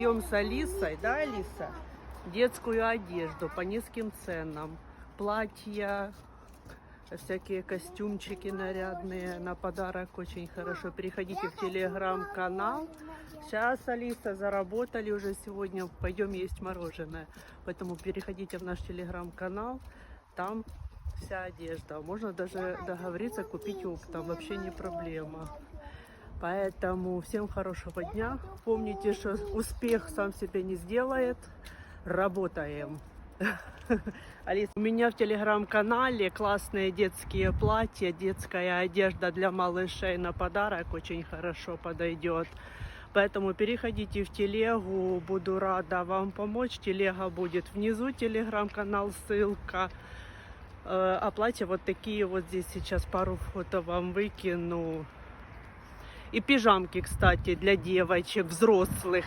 Идем с Алисой, да, Алиса? Детскую одежду по низким ценам. Платья, всякие костюмчики нарядные на подарок очень хорошо. Переходите в телеграм-канал. Сейчас, Алиса, заработали уже сегодня. Пойдем есть мороженое. Поэтому переходите в наш телеграм-канал. Там вся одежда. Можно даже договориться купить оптом. Вообще не проблема. Поэтому всем хорошего дня. Помните, что успех сам себя не сделает. Работаем. Алиса, у меня в телеграм-канале классные детские платья, детская одежда для малышей на подарок очень хорошо подойдет. Поэтому переходите в телегу, буду рада вам помочь. Телега будет внизу, телеграм-канал, ссылка. Э, А платья вот такие вот здесь сейчас пару фото вам выкину. И пижамки, кстати, для девочек, взрослых.